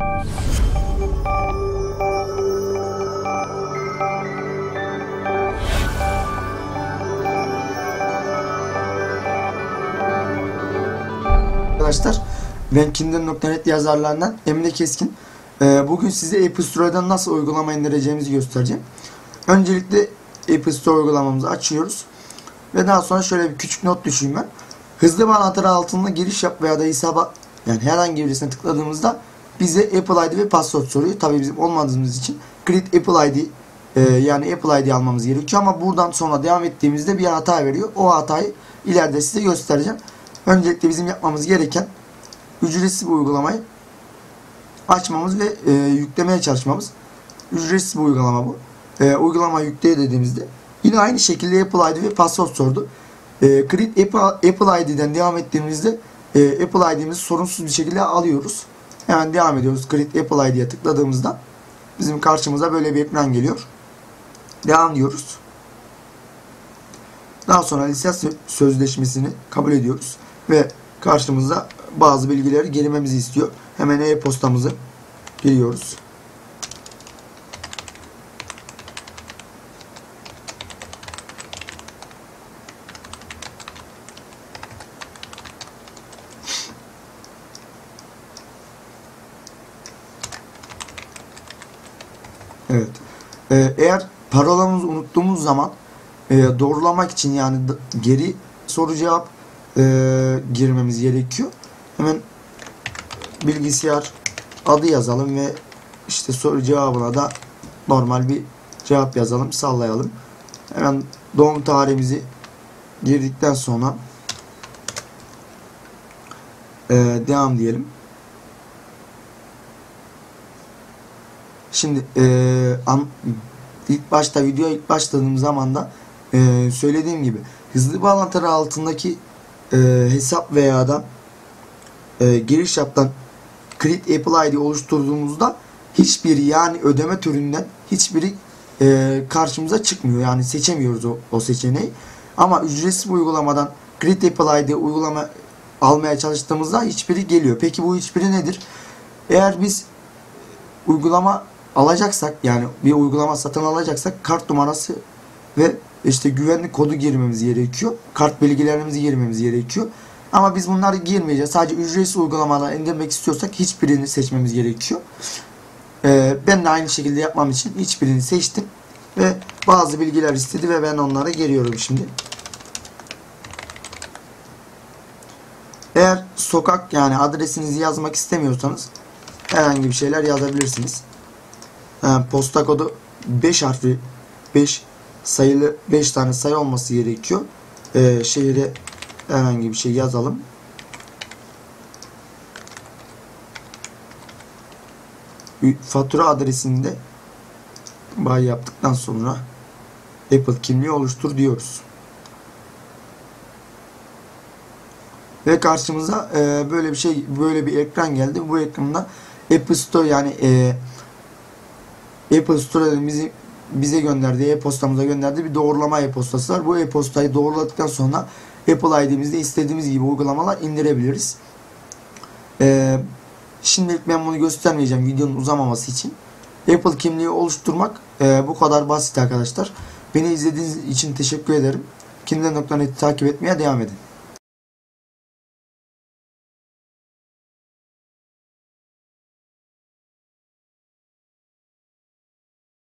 Arkadaşlar ben Kinder.net yazarlarından Emre Keskin. Ee, bugün size Apple Store'dan nasıl uygulama indireceğimizi göstereceğim. Öncelikle Apple Store uygulamamızı açıyoruz. Ve daha sonra şöyle bir küçük not düşeyim ben. Hızlı bağlantıları altında giriş yap veya da hesaba yani herhangi birisine tıkladığımızda bize Apple ID ve password soruyor. Tabii bizim olmadığımız için Create Apple ID e, yani Apple ID almamız gerekiyor ama buradan sonra devam ettiğimizde bir hata veriyor. O hatayı ileride size göstereceğim. Öncelikle bizim yapmamız gereken ücretsiz bir uygulamayı açmamız ve e, yüklemeye çalışmamız. Ücretsiz bir uygulama bu. E, uygulama yükleye dediğimizde yine aynı şekilde Apple ID ve password sordu. E, Create Apple, Apple ID'den devam ettiğimizde e, Apple ID'mizi sorunsuz bir şekilde alıyoruz. Hemen devam ediyoruz. Create Apple ID'ye tıkladığımızda bizim karşımıza böyle bir ekran geliyor. Devam diyoruz. Daha sonra lisans sözleşmesini kabul ediyoruz ve karşımıza bazı bilgileri girmemizi istiyor. Hemen e-postamızı giriyoruz. Evet. Ee, eğer parolamızı unuttuğumuz zaman e, doğrulamak için yani geri soru cevap e, girmemiz gerekiyor. Hemen bilgisayar adı yazalım ve işte soru cevabına da normal bir cevap yazalım, sallayalım. Hemen doğum tarihimizi girdikten sonra e, devam diyelim. Şimdi e, an, ilk başta video ilk başladığım zaman da e, söylediğim gibi hızlı bağlantıları altındaki e, hesap veya da e, giriş yaptan Create Apple ID oluşturduğumuzda hiçbir yani ödeme türünden hiçbiri e, karşımıza çıkmıyor. Yani seçemiyoruz o, o seçeneği. Ama ücretsiz uygulamadan Create Apple ID uygulama almaya çalıştığımızda hiçbiri geliyor. Peki bu hiçbiri nedir? Eğer biz uygulama alacaksak yani bir uygulama satın alacaksak kart numarası ve işte güvenlik kodu girmemiz gerekiyor. Kart bilgilerimizi girmemiz gerekiyor. Ama biz bunları girmeyeceğiz. Sadece ücretsiz uygulamalar indirmek istiyorsak hiçbirini seçmemiz gerekiyor. Ee, ben de aynı şekilde yapmam için hiçbirini seçtim. Ve bazı bilgiler istedi ve ben onlara giriyorum şimdi. Eğer sokak yani adresinizi yazmak istemiyorsanız herhangi bir şeyler yazabilirsiniz. Posta kodu 5 harfli 5 sayılı 5 tane sayı olması gerekiyor. Ee, şehire herhangi bir şey yazalım. Fatura adresinde bay yaptıktan sonra Apple kimliği oluştur diyoruz. Ve karşımıza e, böyle bir şey böyle bir ekran geldi. Bu ekranda Apple Store yani e, Apple Store'da bizi bize gönderdiği e-postamıza gönderdiği bir doğrulama e-postası var. Bu e-postayı doğruladıktan sonra Apple ID'mizde istediğimiz gibi uygulamalar indirebiliriz. Ee, şimdilik ben bunu göstermeyeceğim videonun uzamaması için. Apple kimliği oluşturmak e, bu kadar basit arkadaşlar. Beni izlediğiniz için teşekkür ederim. Kimden.net'i takip etmeye devam edin.